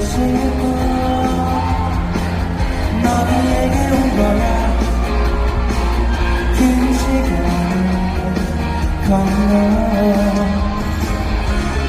싶어 너에게 온 거야. 긴 시간을 건너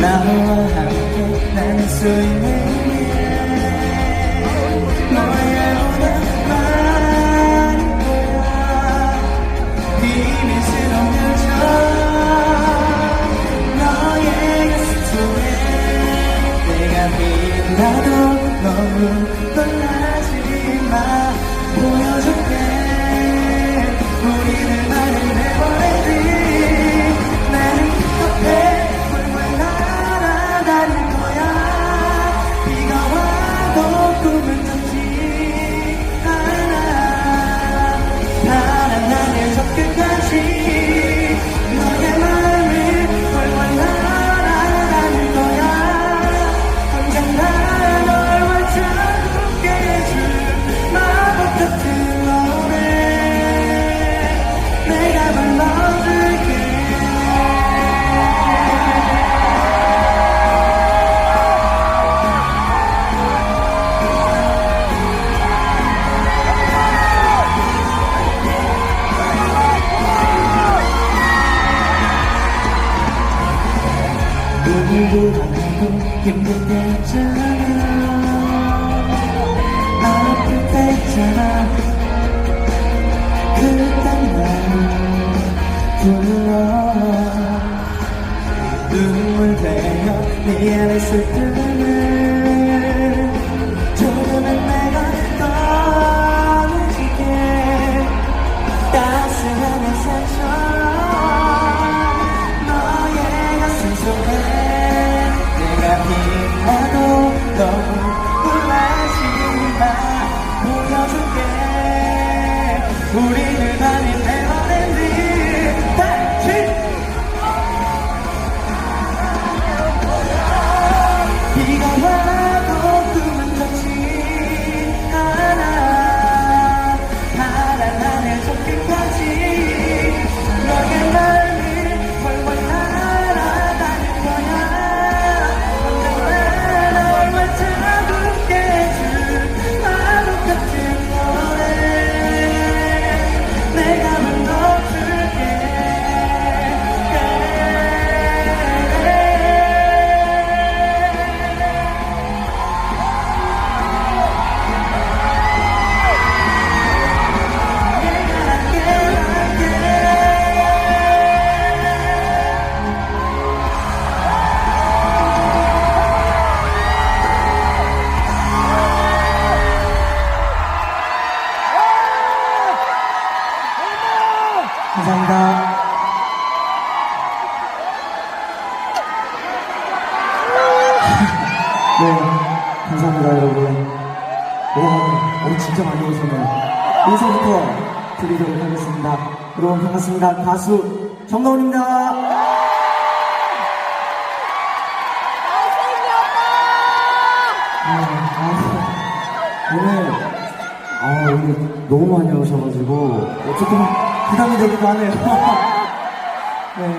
나와 함께 나는 수 있는 오늘도 하나도 힘들 때잖아 아플 때잖아. 그땐 날 불러. 눈물 대며 미안했을 때는 와, 오늘 진짜 많이 오셨네요. 인사부터 드리도록 하겠습니다. 여러분 반갑습니다. 가수 정다운입니다. 아, 오늘, 아, 오늘 너무 많이 오셔가지고, 조금 부담이 되기도 하네요. 네,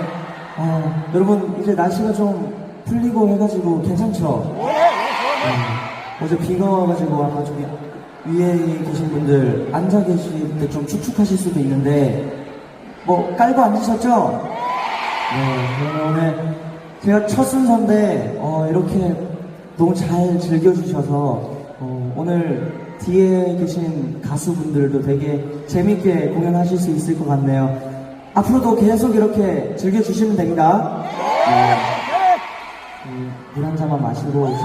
어, 여러분, 이제 날씨가 좀 풀리고 해가지고 괜찮죠? 네, 어제 비가 와가지고 아마 저기 위에 계신 분들 앉아 계실 때 좀 축축하실 수도 있는데, 뭐, 깔고 앉으셨죠? 네, 오늘 제가 첫 순서인데, 어, 이렇게 너무 잘 즐겨주셔서, 어, 오늘 뒤에 계신 가수분들도 되게 재밌게 공연하실 수 있을 것 같네요. 앞으로도 계속 이렇게 즐겨주시면 됩니다. 네. 물 한 잔만 마시고? 네.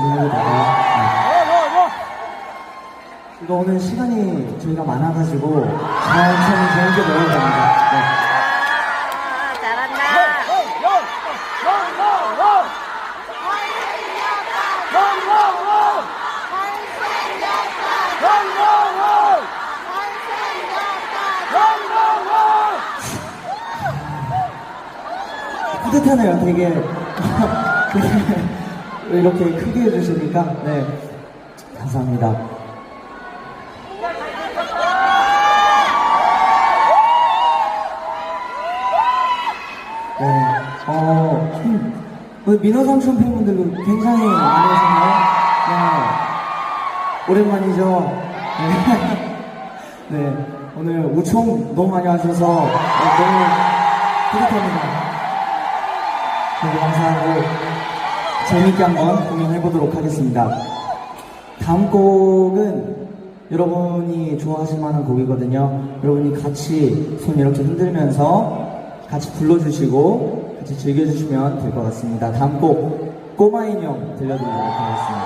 이거 오늘 시간이 저희가 많아가지고 천천히 재밌게 놀아야 됩니다. 네. 아, 잘한다. 뿌듯하네요. 되게, 되게 이렇게 크게 해주시니까 네 감사합니다. 네, 어, 음, 우리 민호 삼촌 팬분들도 굉장히 오셨나요? 네. 오랜만이죠? 네. 네. 오늘 우총 너무 많이 와주셔서 너무 뿌듯합니다. 네, 감사하고 재밌게 한번 공연해보도록 하겠습니다. 다음 곡은 여러분이 좋아하실 만한 곡이거든요. 여러분이 같이 손 이렇게 흔들면서 같이 불러주시고 같이 즐겨주시면 될 것 같습니다. 다음 곡 꼬마 인형 들려드리도록 하겠습니다.